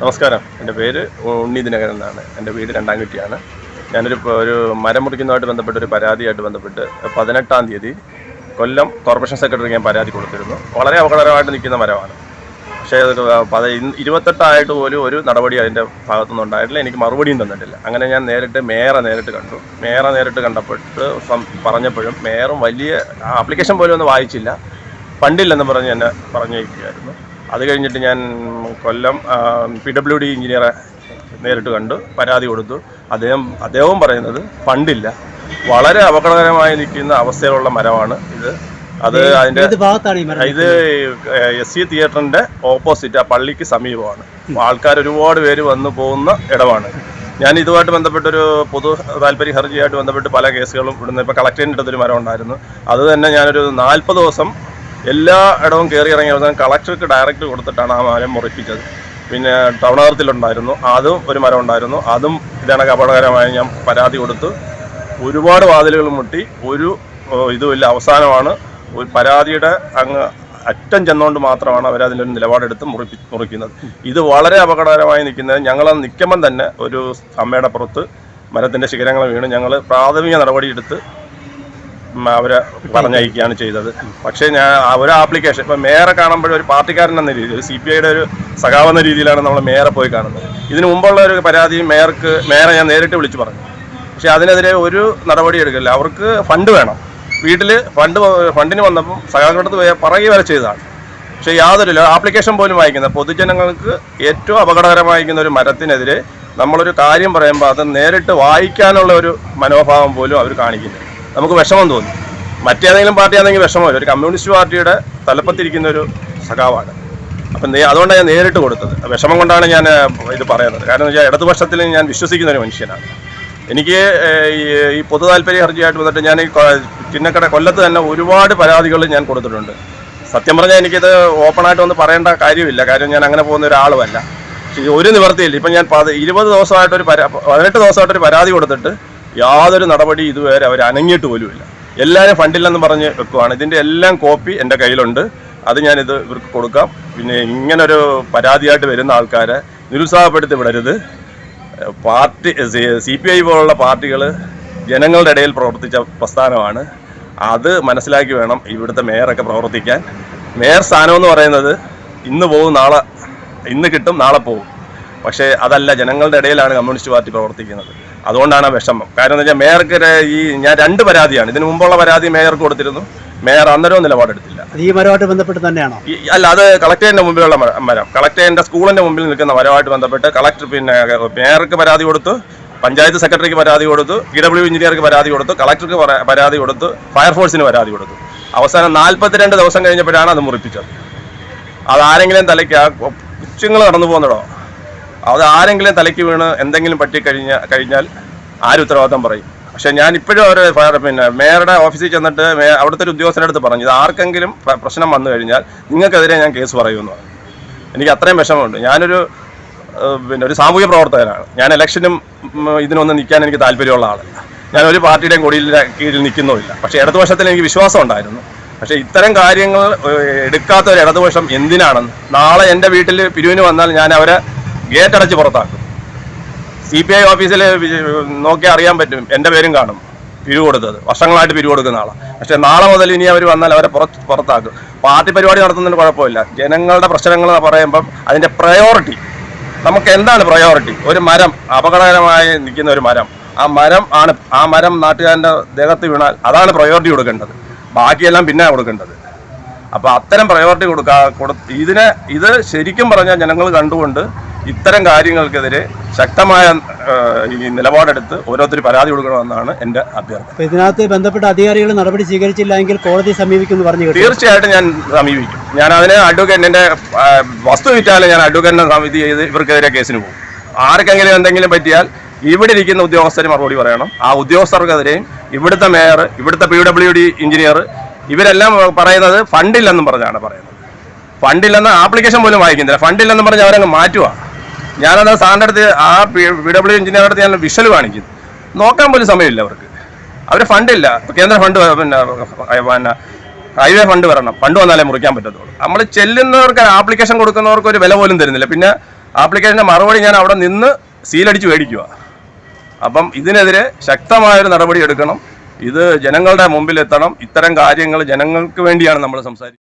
നമസ്കാരം. എന്റെ പേര് ഉണ്ണി ദിനകരൻ എന്നാണ്. എന്റെ വീട് രണ്ടാംകുറ്റിയാണ്. ഞാനൊരു ഒരു മരം മുറിക്കുന്നതുമായിട്ട് ബന്ധപ്പെട്ട് ഒരു പരാതിയായിട്ട് ബന്ധപ്പെട്ട് പതിനെട്ടാം തീയതി കൊല്ലം കോർപ്പറേഷൻ സെക്രട്ടറിക്ക് ഞാൻ പരാതി കൊടുത്തിരുന്നു. വളരെ അപകടകരമായിട്ട് നിൽക്കുന്ന മരമാണ്. പക്ഷേ അത് പത ഇരുപത്തെട്ടായിട്ട് പോലും ഒരു നടപടി അതിന്റെ ഭാഗത്തുനിന്ന് ഉണ്ടായിട്ടില്ല. എനിക്ക് മറുപടിയും തന്നിട്ടില്ല. അങ്ങനെ ഞാൻ നേരിട്ട് മേയറെ നേരിട്ട് കണ്ടു. മേയറെ നേരിട്ട് കണ്ടപ്പെട്ട് പറഞ്ഞപ്പോഴും മേയറും വലിയ ആപ്ലിക്കേഷൻ പോലും ഒന്നും വായിച്ചില്ല. ഫണ്ടില്ലെന്ന് പറഞ്ഞ് എന്നെ പറഞ്ഞിരിക്കുകയായിരുന്നു അത് കഴിഞ്ഞിട്ട് ഞാൻ കൊല്ലം പി ഡബ്ല്യു ഡി എഞ്ചിനീയറെ നേരിട്ട് കണ്ടു പരാതി കൊടുത്തു. അദ്ദേഹം അദ്ദേഹവും പറയുന്നത് ഫണ്ടില്ല. വളരെ അപകടകരമായി നിൽക്കുന്ന അവസ്ഥയിലുള്ള മരമാണ് ഇത്. അത് അതിന്റെ ഇത് എസ് സി തിയേറ്ററിന്റെ ഓപ്പോസിറ്റ് ആ പള്ളിക്ക് സമീപമാണ്. ആൾക്കാർ ഒരുപാട് പേര് വന്നു പോകുന്ന ഇടമാണ്. ഞാൻ ഇതുമായിട്ട് ബന്ധപ്പെട്ടൊരു പൊതു താല്പര്യ ഹർജിയായിട്ട് ബന്ധപ്പെട്ട് പല കേസുകളും ഇവിടുന്ന് ഇപ്പോൾ കളക്ടറിന്റെ അടുത്തൊരു മരം ഉണ്ടായിരുന്നു. അത് തന്നെ ഞാനൊരു നാൽപ്പത് ദിവസം എല്ലാ ഇടവും കയറി ഇറങ്ങി അവസാനം കളക്ടർക്ക് ഡയറക്റ്റ് കൊടുത്തിട്ടാണ് ആ മരം മുറിപ്പിച്ചത്. പിന്നെ ടൗണകത്തിലുണ്ടായിരുന്നു അതും ഒരു മരം ഉണ്ടായിരുന്നു. അതും ഇതാണ് അപകടകരമായി ഞാൻ പരാതി കൊടുത്തു. ഒരുപാട് വാതിലുകൾ മുട്ടി. ഒരു ഇതുമില്ല അവസാനമാണ് ഒരു പരാതിയുടെ അങ്ങ് അറ്റം ചെന്നുകൊണ്ട് മാത്രമാണ് അവർ ഒരു നിലപാടെടുത്ത് മുറിപ്പി മുറിക്കുന്നത്. ഇത് വളരെ അപകടകരമായി നിൽക്കുന്നത് ഞങ്ങൾ നിൽക്കുമ്പം തന്നെ ഒരു അമ്മയുടെ പുറത്ത് മരത്തിന്റെ ശിഖരങ്ങൾ വീണ് ഞങ്ങൾ പ്രാഥമിക നടപടിയെടുത്ത് അവരെ പറഞ്ഞയക്കുകയാണ് ചെയ്തത്. പക്ഷേ ഞാൻ ഒരു ആപ്ലിക്കേഷൻ ഇപ്പം മേയറെ കാണുമ്പോഴും ഒരു പാർട്ടിക്കാരൻ എന്ന രീതിയിൽ സി പി ഐയുടെ ഒരു സഖാവെന്ന രീതിയിലാണ് നമ്മൾ മേയറെ പോയി കാണുന്നത്. ഇതിനു മുമ്പുള്ള ഒരു പരാതി മേയർക്ക് മേയറെ ഞാൻ നേരിട്ട് വിളിച്ചു പറഞ്ഞു. പക്ഷേ അതിനെതിരെ ഒരു നടപടി എടുക്കില്ല. അവർക്ക് ഫണ്ട് വേണം. വീട്ടിൽ ഫണ്ട് ഫണ്ടിന് വന്നപ്പം സഖാക്കളടുത്ത് പോയ പറയുക വരെ ചെയ്തതാണ്. പക്ഷേ യാതൊരു ആപ്ലിക്കേഷൻ പോലും വായിക്കുന്ന പൊതുജനങ്ങൾക്ക് ഏറ്റവും അപകടകരമായിരിക്കുന്ന ഒരു മരത്തിനെതിരെ നമ്മളൊരു കാര്യം പറയുമ്പോൾ അത് നേരിട്ട് വായിക്കാനുള്ള ഒരു മനോഭാവം പോലും അവർ കാണിക്കുന്നില്ല. നമുക്ക് വിഷമം തോന്നി. മറ്റേതെങ്കിലും പാർട്ടി ആണെങ്കിൽ വിഷമമില്ല ഒരു കമ്മ്യൂണിസ്റ്റ് പാർട്ടിയുടെ തലപ്പത്തിരിക്കുന്ന ഒരു സഖാവാണ്. അപ്പം അതുകൊണ്ടാണ് ഞാൻ നേരിട്ട് കൊടുത്തത്. വിഷമം കൊണ്ടാണ് ഞാൻ ഇത് പറയുന്നത്. കാരണം വെച്ചാൽ ഇടതുപക്ഷത്തിൽ ഞാൻ വിശ്വസിക്കുന്ന ഒരു മനുഷ്യനാണ്. എനിക്ക് ഈ പൊതു താല്പര്യ ഹർജിയായിട്ട് വന്നിട്ട് ഞാൻ ഈ ചിന്നക്കട കൊല്ലത്ത് തന്നെ ഒരുപാട് പരാതികൾ ഞാൻ കൊടുത്തിട്ടുണ്ട്. സത്യം പറഞ്ഞാൽ എനിക്കിത് ഓപ്പണായിട്ട് ഒന്ന് പറയേണ്ട കാര്യമില്ല. കാര്യം ഞാൻ അങ്ങനെ പോകുന്ന ഒരാളുമല്ല. ഒരു നിവർത്തിയില്ല ഇപ്പം ഞാൻ പത് ഇരുപത് ദിവസമായിട്ടൊരു പരാ പതിനെട്ട് ദിവസമായിട്ടൊരു പരാതി കൊടുത്തിട്ട് യാതൊരു നടപടി ഇതുവരെ അവർ അനങ്ങിയിട്ട് പോലുമില്ല. എല്ലാവരും ഫണ്ടില്ലെന്ന് പറഞ്ഞ് വെക്കുവാണ്. ഇതിന്റെ എല്ലാം കോപ്പി എന്റെ കയ്യിലുണ്ട്. അത് ഞാനിത് ഇവർക്ക് കൊടുക്കാം. പിന്നെ ഇങ്ങനൊരു പരാതിയായിട്ട് വരുന്ന ആൾക്കാരെ നിരുത്സാഹപ്പെടുത്തി വിടരുത്. പാർട്ടി സി പി ഐ പോലുള്ള പാർട്ടികൾ ജനങ്ങളുടെ ഇടയിൽ പ്രവർത്തിച്ച പ്രസ്ഥാനമാണ്. അത് മനസ്സിലാക്കി വേണം ഇവിടുത്തെ മേയറൊക്കെ പ്രവർത്തിക്കാൻ. മേയർ സ്ഥാനം എന്ന് പറയുന്നത് ഇന്ന് പോകും നാളെ ഇന്ന് കിട്ടും നാളെ പോകും. പക്ഷേ അതല്ല ജനങ്ങളുടെ ഇടയിലാണ് കമ്മ്യൂണിസ്റ്റ് പാർട്ടി പ്രവർത്തിക്കുന്നത്. അതുകൊണ്ടാണ് വിഷമം. കാരണം എന്ന് വെച്ചാൽ മേയർക്ക് ഈ ഞാൻ രണ്ട് പരാതിയാണ്. ഇതിനു മുമ്പുള്ള പരാതി മേയർക്ക് കൊടുത്തിരുന്നു. മേയർ അന്നേരവും നിലപാടെടുത്തില്ല. ഈ മരമായിട്ട് ബന്ധപ്പെട്ട് തന്നെയാണോ? അല്ല അത് കളക്ടറിന്റെ മുമ്പിലുള്ള മര- കളക്ടറിന്റെ സ്കൂളിന്റെ മുമ്പിൽ നിൽക്കുന്ന മരമായിട്ട് ബന്ധപ്പെട്ട് കളക്ടർ പിന്നെ മേയർക്ക് പരാതി കൊടുത്തു പഞ്ചായത്ത് സെക്രട്ടറിക്ക് പരാതി കൊടുത്തു പി ഡബ്ല്യു എഞ്ചിനീയർക്ക് പരാതി കൊടുത്തു കളക്ടർക്ക് പരാ- പരാതി കൊടുത്തു ഫയർഫോഴ്സിന് പരാതി കൊടുത്തു. അവസാനം നാൽപ്പത്തിരണ്ട് ദിവസം കഴിഞ്ഞപ്പോഴാണ് അത് മുറിപ്പിച്ചത്. അതാരെങ്കിലും തലയ്ക്ക് ആ കൊച്ചുങ്ങൾ നടന്നു പോകുന്നതോ അത് ആരെങ്കിലും തലയ്ക്ക് വീണ് എന്തെങ്കിലും പറ്റി കഴിഞ്ഞ കഴിഞ്ഞാൽ ആര് ഉത്തരവാദിത്തം പറയും. പക്ഷെ ഞാൻ ഇപ്പോഴും അവരെ പിന്നെ മേയറുടെ ഓഫീസിൽ ചെന്നിട്ട് മേ അവിടുത്തെ ഒരു ഉദ്യോഗസ്ഥന്റെ അടുത്ത് പറഞ്ഞു ഇത് ആർക്കെങ്കിലും പ്രശ്നം വന്നു കഴിഞ്ഞാൽ നിങ്ങൾക്കെതിരെ ഞാൻ കേസ് പറയുമെന്ന് പറഞ്ഞു. എനിക്ക് അത്രയും വിഷമമുണ്ട്. ഞാനൊരു പിന്നെ ഒരു സാമൂഹ്യ പ്രവർത്തകനാണ്. ഞാൻ ഇലക്ഷനും ഇതിനൊന്നും നിൽക്കാൻ എനിക്ക് താല്പര്യമുള്ള ആളല്ല. ഞാൻ ഒരു പാർട്ടിയുടെയും കൊടിയിൽ കീഴിൽ നിൽക്കുന്നുമില്ല. പക്ഷേ ഇടതുപക്ഷത്തിൽ എനിക്ക് വിശ്വാസം ഉണ്ടായിരുന്നു. പക്ഷേ ഇത്തരം കാര്യങ്ങൾ എടുക്കാത്ത ഒരു ഇടതുപക്ഷം എന്തിനാണെന്ന്? നാളെ എന്റെ വീട്ടിൽ പിരിവിന് വന്നാൽ ഞാൻ അവരെ ഗേറ്റ് അടച്ച് പുറത്താക്കും. സി പി ഐ ഓഫീസിൽ നോക്കി അറിയാൻ പറ്റും. എന്റെ പേരും കാണും. പിരിവ് കൊടുത്തത് വർഷങ്ങളായിട്ട് പിരിവ് കൊടുക്കുന്ന ആളാണ് പക്ഷേ നാളെ മുതൽ ഇനി അവർ വന്നാൽ അവരെ പുറത്ത് പുറത്താക്കും. പാർട്ടി പരിപാടി നടത്തുന്നതിന് കുഴപ്പമില്ല. ജനങ്ങളുടെ പ്രശ്നങ്ങൾ പറയുമ്പം അതിന്റെ പ്രയോറിറ്റി നമുക്ക് എന്താണ് പ്രയോറിറ്റി ഒരു മരം. അപകടകരമായി നിൽക്കുന്ന ഒരു മരം. ആ മരം ആണ് ആ മരം നാട്ടുകാരന്റെ ദേഹത്ത് വീണാൽ അതാണ് പ്രയോറിറ്റി കൊടുക്കേണ്ടത്. ബാക്കിയെല്ലാം പിന്നെ കൊടുക്കേണ്ടത്. അപ്പോൾ അത്തരം പ്രയോറിറ്റി കൊടുക്കുക കൊടു ഇതിനെ ഇത് ശരിക്കും പറഞ്ഞാൽ ജനങ്ങൾ കണ്ടുകൊണ്ട് ഇത്തരം കാര്യങ്ങൾക്കെതിരെ ശക്തമായ ഈ നിലപാടെടുത്ത് ഓരോരുത്തർ പരാതി കൊടുക്കണമെന്നാണ് എന്റെ അഭ്യർത്ഥന. ഇതിനകത്ത് ബന്ധപ്പെട്ട അധികാരികൾ നടപടി സ്വീകരിച്ചില്ല എങ്കിൽ കോടതി സമീപിക്കുമെന്ന് പറഞ്ഞു തീർച്ചയായിട്ടും ഞാൻ സമീപിക്കും. ഞാൻ അതിന് അഡ്വക്കേറ്റ് എന്റെ വസ്തു വിറ്റാലും ഞാൻ അഡ്വക്കേറ്റിനെ സമിതി ചെയ്ത് ഇവർക്കെതിരെ കേസിന് പോകും. ആർക്കെങ്കിലും എന്തെങ്കിലും പറ്റിയാൽ ഇവിടെ ഇരിക്കുന്ന ഉദ്യോഗസ്ഥർ മറുപടി പറയണം. ആ ഉദ്യോഗസ്ഥർക്കെതിരെയും ഇവിടുത്തെ മേയർ ഇവിടുത്തെ പി ഡബ്ല്യു ഡി എഞ്ചിനീയർ ഇവരെല്ലാം പറയുന്നത് ഫണ്ടില്ലെന്നും പറഞ്ഞാണ് പറയുന്നത്. ഫണ്ടില്ലെന്ന് ആപ്ലിക്കേഷൻ പോലും വായിക്കുന്നില്ല. ഫണ്ടില്ലെന്ന് പറഞ്ഞ് അവരങ്ങ് മാറ്റുക. ഞാനത് സാറിന്റെ അടുത്ത് ആ പി ഡബ്ല്യു എഞ്ചിനീയറുടെ അടുത്ത് ഞാൻ വിഷൽ കാണിക്കും. നോക്കാൻ പോലും സമയമില്ല അവർക്ക്. അവർ ഫണ്ടില്ല കേന്ദ്ര ഫണ്ട് പിന്നെ പിന്നെ ഹൈവേ ഫണ്ട് വരണം. ഫണ്ട് വന്നാലേ മുറിക്കാൻ പറ്റത്തുള്ളൂ. നമ്മൾ ചെല്ലുന്നവർക്ക് ആപ്ലിക്കേഷൻ കൊടുക്കുന്നവർക്ക് ഒരു വില പോലും തരുന്നില്ല. പിന്നെ ആപ്ലിക്കേഷന്റെ മറുപടി ഞാൻ അവിടെ നിന്ന് സീലടിച്ച് മേടിക്കുക അപ്പം ഇതിനെതിരെ ശക്തമായൊരു നടപടി എടുക്കണം. ഇത് ജനങ്ങളുടെ മുമ്പിൽ എത്തണം ഇത്തരം കാര്യങ്ങൾ ജനങ്ങൾക്ക് വേണ്ടിയാണ് നമ്മൾ സംസാരിക്കുന്നത്.